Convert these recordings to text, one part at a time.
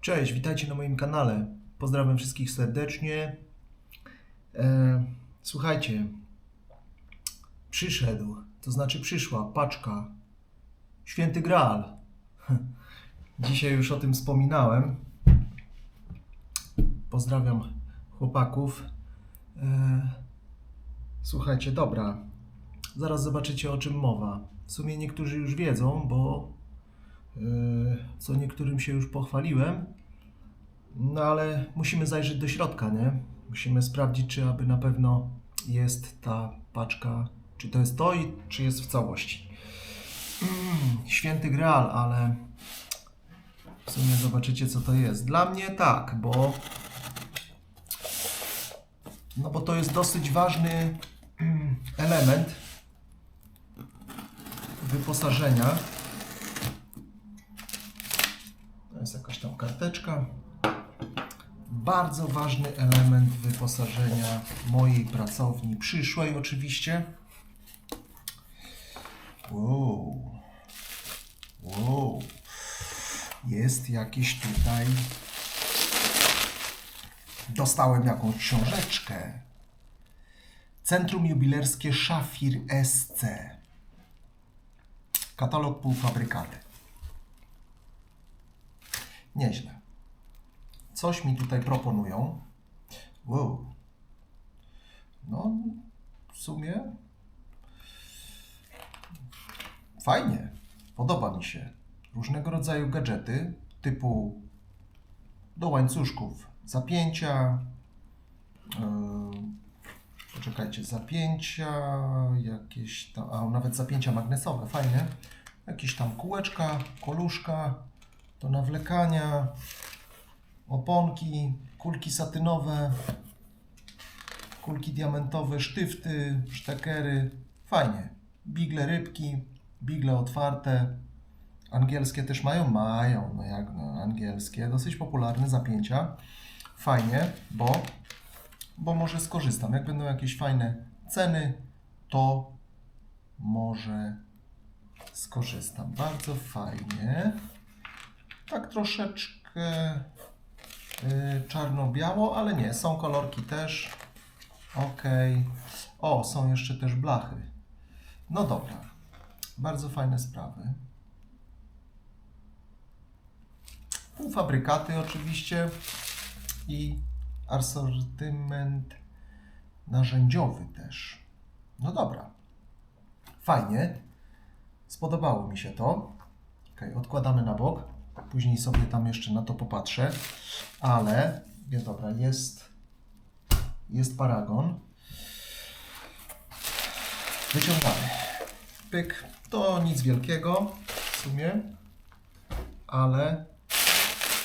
Cześć, witajcie na moim kanale. Pozdrawiam wszystkich serdecznie. E, słuchajcie, przyszedł, to znaczy przyszła paczka Święty Graal. Dzisiaj już o tym wspominałem. Pozdrawiam chłopaków. E, słuchajcie, dobra. Zaraz zobaczycie o czym mowa. W sumie niektórzy już wiedzą, bo co niektórym się już pochwaliłem. No ale musimy zajrzeć do środka, nie? Musimy sprawdzić, czy aby na pewno jest ta paczka, czy to jest to i czy jest w całości. Mm, święty Graal, ale w sumie zobaczycie, co to jest. Dla mnie tak, bo no bo to jest dosyć ważny mm, element wyposażenia. To jest jakaś tam karteczka. Bardzo ważny element wyposażenia mojej pracowni, przyszłej oczywiście. Wow. Wow. Jest jakieś tutaj. Dostałem jakąś książeczkę. Centrum Jubilerskie Szafir SC. Katalog półfabrykaty. Nieźle. Coś mi tutaj proponują. Wow. No, w sumie fajnie. Podoba mi się. Różnego rodzaju gadżety typu do łańcuszków zapięcia. Yy, poczekajcie, zapięcia, jakieś tam, a nawet zapięcia magnesowe, fajnie. Jakieś tam kółeczka, koluszka do nawlekania, oponki, kulki satynowe, kulki diamentowe, sztyfty, sztekery. Fajnie. Bigle rybki, bigle otwarte. Angielskie też mają? Mają, no jak no, angielskie. Dosyć popularne zapięcia. Fajnie, bo, bo może skorzystam. Jak będą jakieś fajne ceny, to może skorzystam. Bardzo fajnie. Tak troszeczkę y, czarno-biało, ale nie, są kolorki też. Ok. O, są jeszcze też blachy. No dobra. Bardzo fajne sprawy. Półfabrykaty oczywiście i asortyment narzędziowy też. No dobra. Fajnie. Spodobało mi się to. Ok, odkładamy na bok. Później sobie tam jeszcze na to popatrzę. Ale, nie dobra, jest, jest paragon. Wyciągamy. Pyk. To nic wielkiego w sumie, ale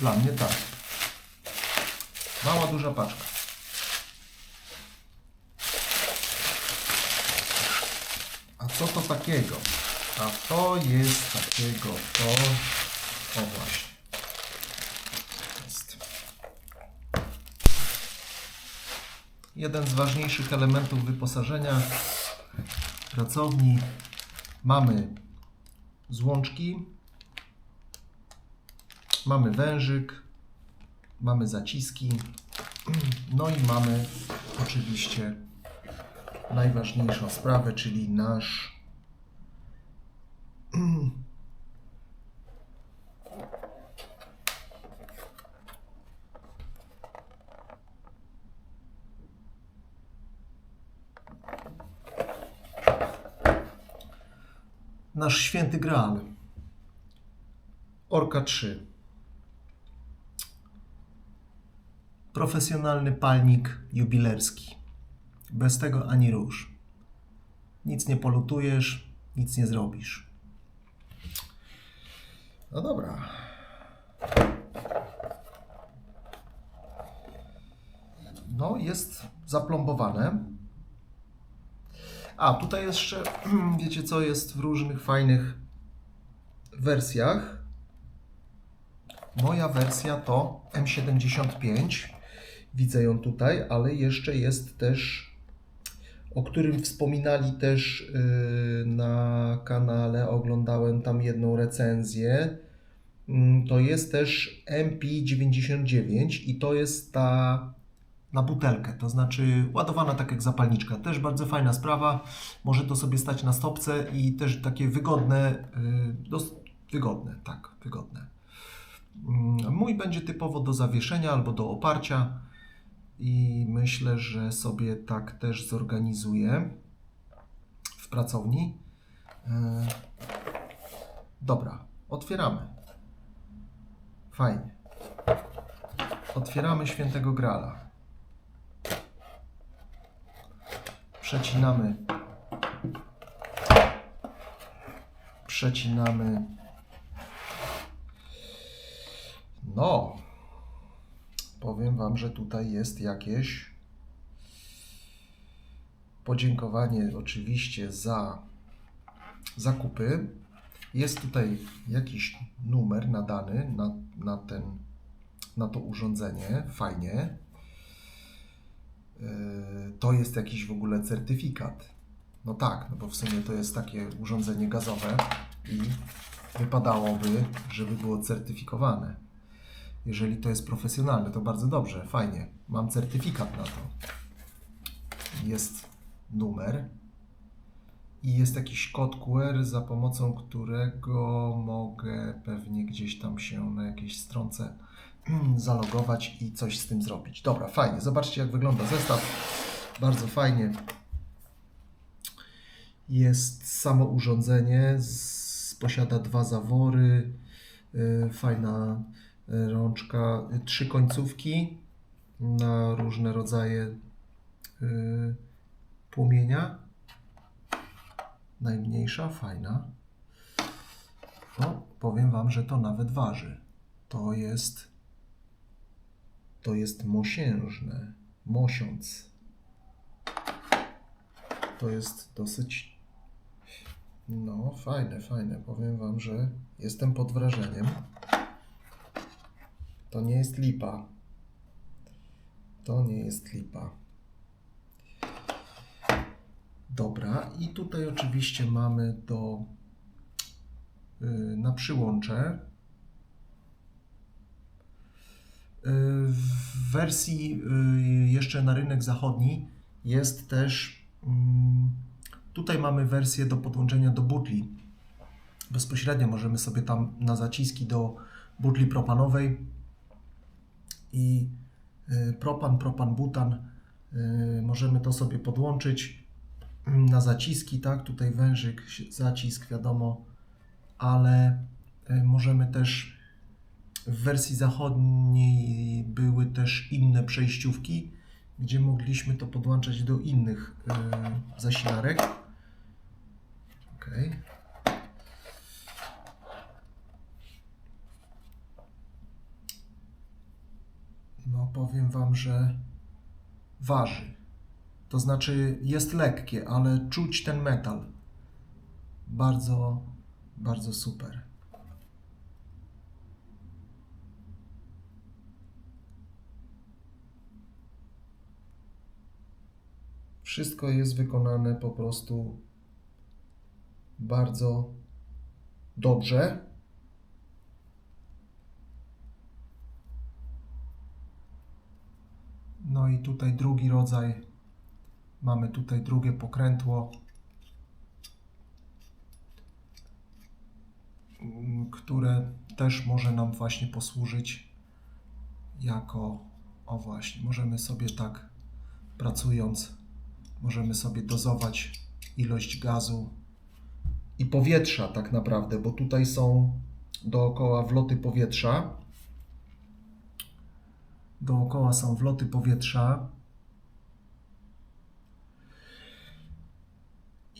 dla mnie tak. Mała, duża paczka. A co to takiego? A to jest takiego, to... O właśnie. Jest. Jeden z ważniejszych elementów wyposażenia pracowni. Mamy złączki, mamy wężyk, mamy zaciski, no i mamy oczywiście najważniejszą sprawę, czyli nasz nasz święty Graal. Orka 3. Profesjonalny palnik jubilerski. Bez tego ani rusz. Nic nie polutujesz, nic nie zrobisz. No dobra. No, jest zaplombowane. A, tutaj jeszcze, wiecie co, jest w różnych fajnych wersjach. Moja wersja to M75. Widzę ją tutaj, ale jeszcze jest też, o którym wspominali też yy, na kanale. Oglądałem tam jedną recenzję. mm, to jest też MP99 i to jest ta na butelkę, to znaczy ładowana tak jak zapalniczka. Też bardzo fajna sprawa. Może to sobie stać na stopce i też takie wygodne, dos- wygodne, tak, wygodne. Mm, Mój będzie typowo do zawieszenia albo do oparcia i myślę, że sobie tak też zorganizuję w pracowni. Yy, Dobra, otwieramy. Fajnie. Otwieramy świętego Grala. Przecinamy. Przecinamy. No. Powiem Wam, że tutaj jest jakieś podziękowanie oczywiście za zakupy. Jest tutaj jakiś numer nadany na, na, ten, na to urządzenie. Fajnie. Yy, To jest jakiś w ogóle certyfikat. No tak, no bo w sumie to jest takie urządzenie gazowe i wypadałoby, żeby było certyfikowane. Jeżeli to jest profesjonalne, to bardzo dobrze, fajnie. Mam certyfikat na to. Jest numer i jest jakiś kod QR, za pomocą którego mogę pewnie gdzieś tam się na jakiejś stronce zalogować i coś z tym zrobić. Dobra, fajnie. Zobaczcie, jak wygląda zestaw. Bardzo fajnie. Jest samo urządzenie, z, posiada dwa zawory, y, fajna y, rączka, y, trzy końcówki na różne rodzaje płomienia. Najmniejsza, fajna. No, powiem Wam, że to nawet waży. To jest to jest mosiężne, mosiąc. To jest dosyć no, fajne, fajne. Powiem Wam, że jestem pod wrażeniem. To nie jest lipa. To nie jest lipa. Dobra, i tutaj oczywiście mamy do y, na przyłącze y, w wersji y, jeszcze na rynek zachodni jest też mm, tutaj mamy wersję do podłączenia do butli. Bezpośrednio możemy sobie tam na zaciski do butli propanowej i y, propan, propan, butan y, możemy to sobie podłączyć na zaciski, tak? Tutaj wężyk, zacisk, wiadomo, ale możemy też w wersji zachodniej były też inne przejściówki, gdzie mogliśmy to podłączać do innych y, zasilarek. Ok. No, powiem Wam, że waży. To znaczy jest lekkie, ale czuć ten metal. Bardzo, bardzo super. Wszystko jest wykonane po prostu bardzo dobrze. No i tutaj drugi rodzaj. Mamy tutaj drugie pokrętło, które też może nam właśnie posłużyć jako, o właśnie, możemy sobie tak pracując, możemy sobie dozować ilość gazu i powietrza tak naprawdę, bo tutaj są dookoła wloty powietrza. Dookoła są wloty powietrza.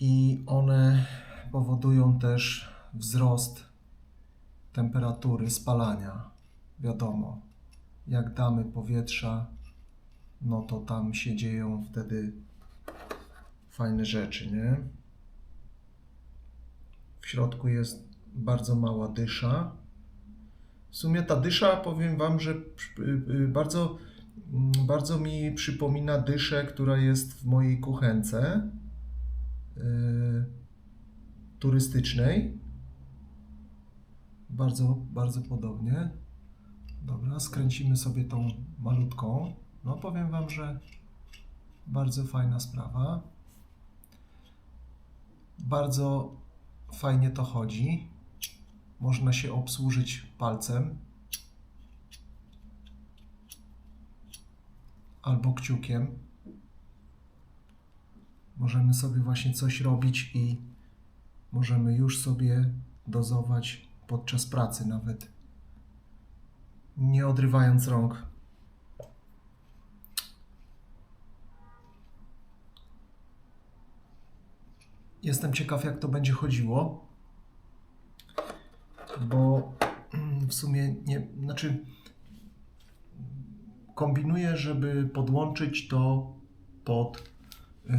I one powodują też wzrost temperatury spalania. Wiadomo, jak damy powietrza, no to tam się dzieją wtedy fajne rzeczy, nie? W środku jest bardzo mała dysza. W sumie ta dysza, powiem Wam, że y, y, bardzo, mm, bardzo mi przypomina dyszę, która jest w mojej kuchence y, turystycznej. Bardzo, bardzo podobnie. Dobra, skręcimy sobie tą malutką. No powiem Wam, że bardzo fajna sprawa. Bardzo fajnie to chodzi. Można się obsłużyć palcem albo kciukiem. Możemy sobie właśnie coś robić i możemy już sobie dozować podczas pracy nawet. Nie odrywając rąk. Jestem ciekaw, jak to będzie chodziło, bo mm, w sumie nie, znaczy kombinuję, żeby podłączyć to pod yy,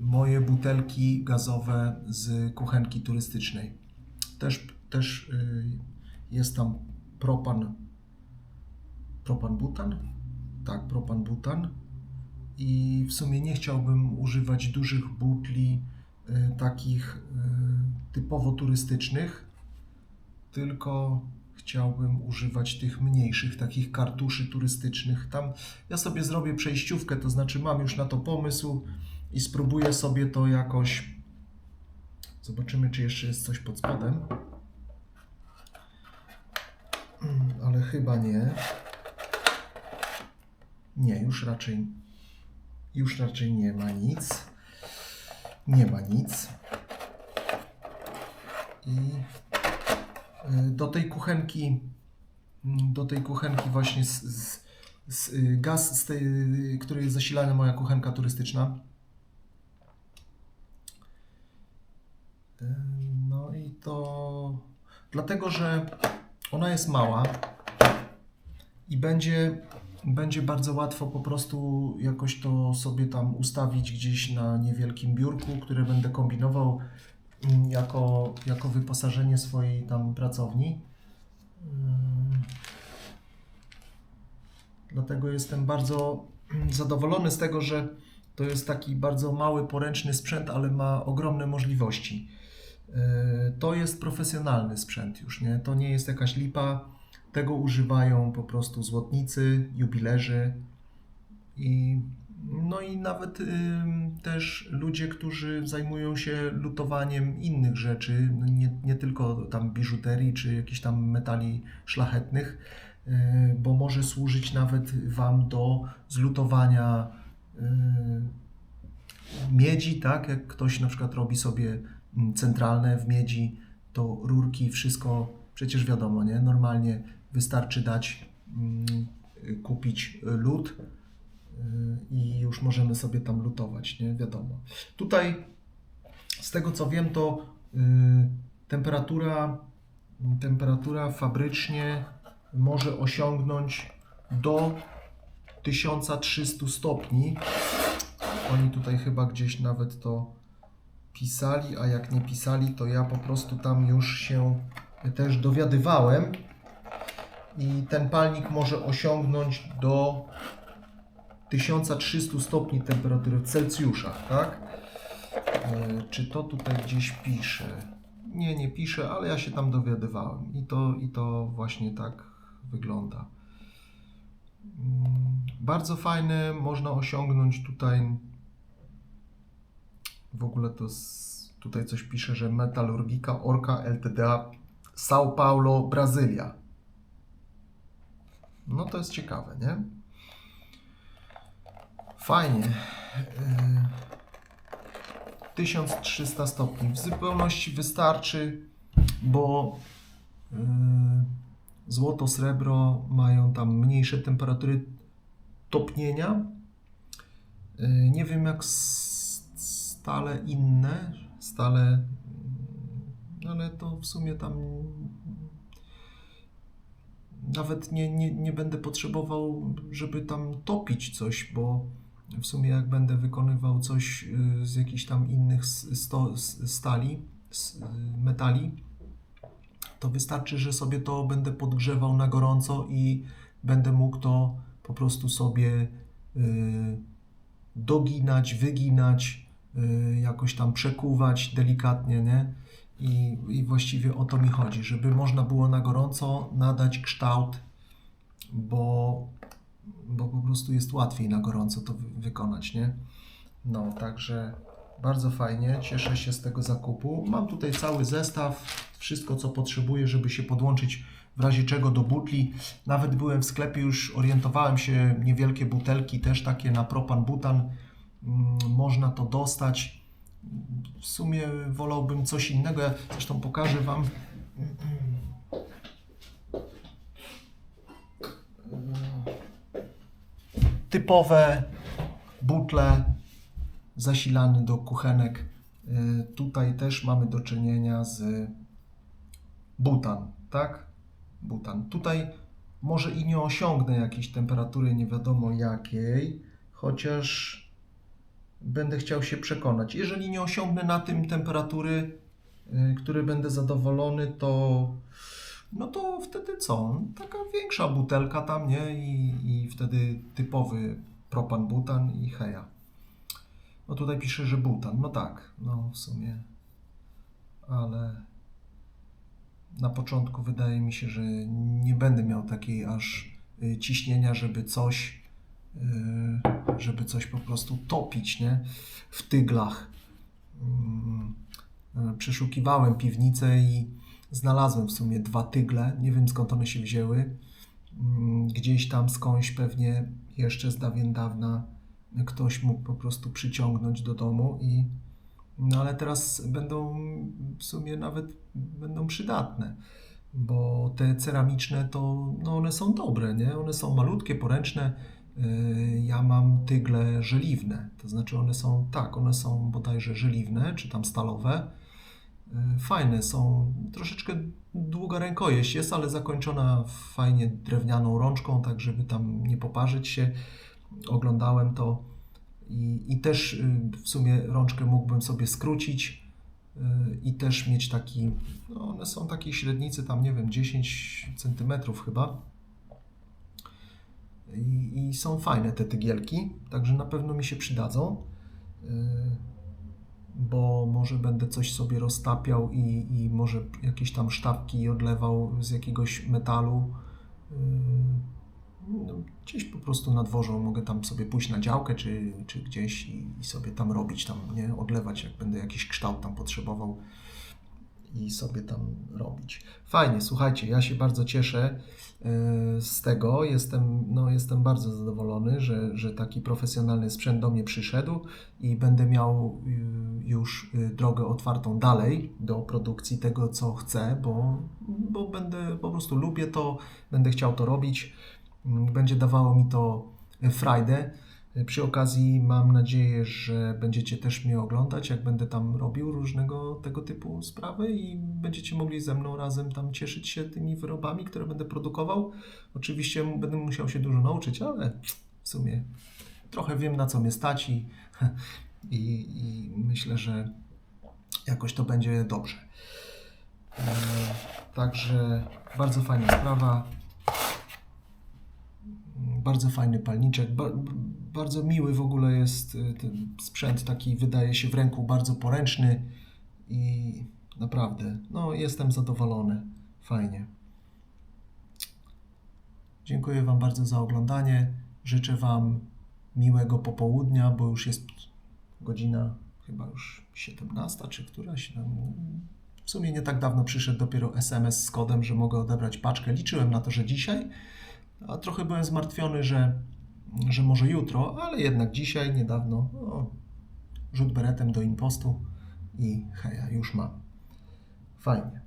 moje butelki gazowe z kuchenki turystycznej. Też, też yy, jest tam propan, propan butan? Tak, propan butan. I w sumie nie chciałbym używać dużych butli takich y, typowo turystycznych, tylko chciałbym używać tych mniejszych, takich kartuszy turystycznych. Tam ja sobie zrobię przejściówkę, to znaczy mam już na to pomysł i spróbuję sobie to jakoś. Zobaczymy, czy jeszcze jest coś pod spodem. Mm, Ale chyba nie. Nie, już raczej już raczej nie ma nic. Nie ma nic. I y, do tej kuchenki, mm, do tej kuchenki właśnie z, z, z y, gaz, z tej, y, której jest zasilana moja kuchenka turystyczna. No i to dlatego, że ona jest mała i będzie, będzie bardzo łatwo po prostu jakoś to sobie tam ustawić gdzieś na niewielkim biurku, które będę kombinował mm, jako, jako wyposażenie swojej tam pracowni. Mm. Dlatego jestem bardzo mm, zadowolony z tego, że to jest taki bardzo mały, poręczny sprzęt, ale ma ogromne możliwości. Yy, To jest profesjonalny sprzęt już, nie? To nie jest jakaś lipa. Tego używają po prostu złotnicy, jubilerzy i no i nawet ym, też ludzie, którzy zajmują się lutowaniem innych rzeczy, no nie, nie tylko tam biżuterii czy jakichś tam metali szlachetnych, yy, bo może służyć nawet Wam do zlutowania yy, miedzi, tak? Jak ktoś na przykład robi sobie mm, centralne w miedzi, to rurki, wszystko przecież wiadomo, nie? Normalnie wystarczy dać, mm, kupić lód y, i już możemy sobie tam lutować, nie? Wiadomo. Tutaj z tego co wiem, to y, temperatura, temperatura fabrycznie może osiągnąć do 1300 stopni. Oni tutaj chyba gdzieś nawet to pisali, a jak nie pisali, to ja po prostu tam już się też dowiadywałem. I ten palnik może osiągnąć do 1300 stopni temperatury w Celsjusza, tak? E, Czy to tutaj gdzieś pisze? Nie, nie pisze, ale ja się tam dowiadywałem i to, i to właśnie tak wygląda. Mm, Bardzo fajne, można osiągnąć tutaj. W ogóle to z, tutaj coś pisze, że metalurgika Orca LTDA São Paulo, Brazylia. No to jest ciekawe, nie? Fajnie. Yy, 1300 stopni. W zupełności wystarczy, bo yy, złoto, srebro mają tam mniejsze temperatury topnienia. Yy, Nie wiem jak stale inne, stale, mm, ale to w sumie tam nawet nie, nie, nie będę potrzebował, żeby tam topić coś, bo w sumie jak będę wykonywał coś y, z jakichś tam innych sto, stali, metali, to wystarczy, że sobie to będę podgrzewał na gorąco i będę mógł to po prostu sobie y, doginać, wyginać, y, jakoś tam przekuwać delikatnie, nie? I, I właściwie o to mi chodzi, żeby można było na gorąco nadać kształt, bo, bo po prostu jest łatwiej na gorąco to wy- wykonać, nie? No, także bardzo fajnie, cieszę się z tego zakupu. Mam tutaj cały zestaw, wszystko co potrzebuję, żeby się podłączyć w razie czego do butli. Nawet byłem w sklepie, już orientowałem się, niewielkie butelki, też takie na propan, butan, mm, można to dostać. W sumie wolałbym coś innego, ja zresztą pokażę Wam. Typowe butle zasilane do kuchenek. Y, Tutaj też mamy do czynienia z butan, tak? Butan. Tutaj może i nie osiągnę jakiejś temperatury nie wiadomo jakiej, chociaż będę chciał się przekonać. Jeżeli nie osiągnę na tym temperatury, y, które będę zadowolony, to no to wtedy co? Taka większa butelka tam, nie? I, i wtedy typowy propan butan i heja. No tutaj pisze, że butan. No tak, no w sumie. Ale na początku wydaje mi się, że nie będę miał takiej aż y, ciśnienia, żeby coś, y, żeby coś po prostu topić, nie? W tyglach. Mm, y, Przeszukiwałem piwnicę i znalazłem w sumie dwa tygle. Nie wiem skąd one się wzięły. Mm, Gdzieś tam skądś pewnie jeszcze z dawien dawna ktoś mógł po prostu przyciągnąć do domu i no ale teraz będą w sumie nawet będą przydatne, bo te ceramiczne to no one są dobre, nie? One są malutkie, poręczne. Yy, Ja mam tygle żeliwne, to znaczy one są tak, one są bodajże żeliwne, czy tam stalowe. Yy, Fajne są, troszeczkę długa rękojeść jest, ale zakończona fajnie drewnianą rączką, tak żeby tam nie poparzyć się. Oglądałem to i, i też y, w sumie rączkę mógłbym sobie skrócić y, i też mieć taki, no one są takiej średnicy tam nie wiem 10 centymetrów chyba. I, I są fajne te tygielki, także na pewno mi się przydadzą, y, bo może będę coś sobie roztapiał i, i może jakieś tam sztabki odlewał z jakiegoś metalu. y, no, gdzieś po prostu na dworzu mogę tam sobie pójść na działkę czy, czy gdzieś i, i sobie tam robić, tam nie odlewać, jak będę jakiś kształt tam potrzebował i sobie tam robić. Fajnie, słuchajcie, ja się bardzo cieszę e, z tego. Jestem, no, jestem bardzo zadowolony, że, że taki profesjonalny sprzęt do mnie przyszedł i będę miał y, już y, drogę otwartą dalej do produkcji tego, co chcę, bo, bo będę po prostu lubię to, będę chciał to robić. Mm, Będzie dawało mi to frajdę. Przy okazji mam nadzieję, że będziecie też mnie oglądać, jak będę tam robił różnego tego typu sprawy i będziecie mogli ze mną razem tam cieszyć się tymi wyrobami, które będę produkował. Oczywiście będę musiał się dużo nauczyć, ale w sumie trochę wiem na co mnie stać i, i, i myślę, że jakoś to będzie dobrze. E, Także bardzo fajna sprawa. Bardzo fajny palniczek, ba, bardzo miły w ogóle jest y, ten sprzęt, taki wydaje się w ręku bardzo poręczny i naprawdę, no jestem zadowolony, fajnie. Dziękuję Wam bardzo za oglądanie, życzę Wam miłego popołudnia, bo już jest godzina chyba już 17 czy któraś, w sumie nie tak dawno przyszedł dopiero SMS z kodem, że mogę odebrać paczkę, liczyłem na to, że dzisiaj, a trochę byłem zmartwiony, że, że może jutro, ale jednak dzisiaj, niedawno, no, rzut beretem do impostu i heja, już mam. Fajnie.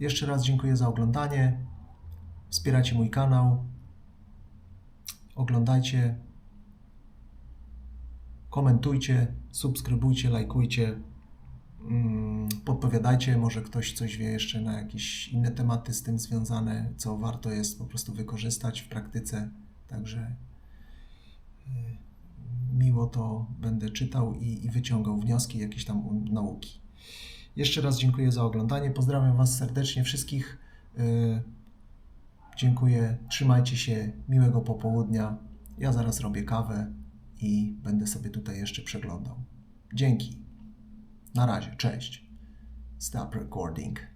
Jeszcze raz dziękuję za oglądanie. Wspierajcie mój kanał. Oglądajcie. Komentujcie, subskrybujcie, lajkujcie. Mm, Podpowiadajcie, może ktoś coś wie jeszcze na jakieś inne tematy z tym związane, co warto jest po prostu wykorzystać w praktyce. Także y, miło to będę czytał i, i wyciągał wnioski, jakieś tam nauki. Jeszcze raz dziękuję za oglądanie. Pozdrawiam Was serdecznie wszystkich. Y, Dziękuję. Trzymajcie się. Miłego popołudnia. Ja zaraz robię kawę i będę sobie tutaj jeszcze przeglądał. Dzięki. Na razie, cześć. Stop recording.